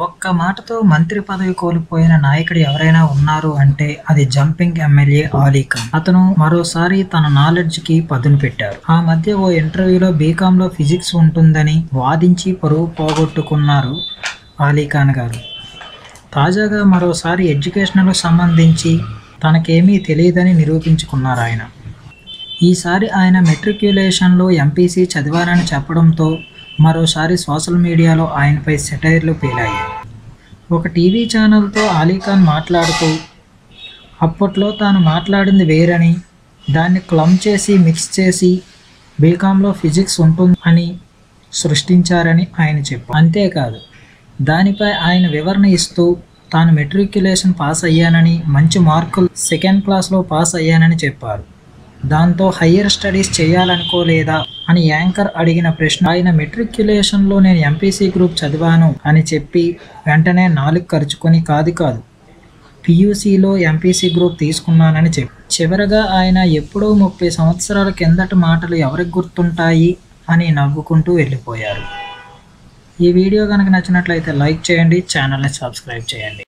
ఒక్క మాటతో మంత్రి పదవి కోల్పోయిన నాయకుడు ఎవరైనా ఉన్నారు అంటే అది జంపింగ్ ఎమ్మెల్యే ఆలీ ఖాన్. అతను మరోసారి తన నాలెడ్జ్కి పదును పెట్టారు. ఆ మధ్య ఓ ఇంటర్వ్యూలో బీకామ్లో ఫిజిక్స్ ఉంటుందని వాదించి పరువు పోగొట్టుకున్నారు ఆలీ ఖాన్ గారు. తాజాగా మరోసారి ఎడ్యుకేషన్కు సంబంధించి తనకేమీ తెలియదని నిరూపించుకున్నారు ఆయన. ఈసారి ఆయన మెట్రిక్యులేషన్లో ఎంపీసీ చదివారని చెప్పడంతో మరోసారి సోషల్ మీడియాలో ఆయనపై సెటైర్లు పేలాయి. ఒక టీవీ ఛానల్తో అలీఖాన్ మాట్లాడుతూ అప్పట్లో తాను మాట్లాడింది వేరని దాన్ని క్లమ్ చేసి మిక్స్ చేసి బీకాంలో ఫిజిక్స్ ఉంటుంది అని సృష్టించారని ఆయన చెప్పారు. అంతేకాదు దానిపై ఆయన వివరణ ఇస్తూ తాను మెట్రిక్యులేషన్ పాస్ అయ్యానని మంచి మార్కులు సెకండ్ క్లాస్లో పాస్ అయ్యానని చెప్పారు. దాంతో హయ్యర్ స్టడీస్ చేయాలనుకోలేదా అని యాంకర్ అడిగిన ప్రశ్న ఆయన మెట్రిక్యులేషన్లో నేను ఎంపీసీ గ్రూప్ చదివాను అని చెప్పి వెంటనే నాలుగు ఖర్చుకొని కాదు కాదు పియూసీలో ఎంపీసీ గ్రూప్ తీసుకున్నానని చెప్పి. చివరగా ఆయన ఎప్పుడో ముప్పై సంవత్సరాల కిందటి మాటలు ఎవరికి గుర్తుంటాయి? అని నవ్వుకుంటూ వెళ్ళిపోయారు. ఈ వీడియో కనుక నచ్చినట్లయితే లైక్ చేయండి ఛానల్ని సబ్స్క్రైబ్ చేయండి.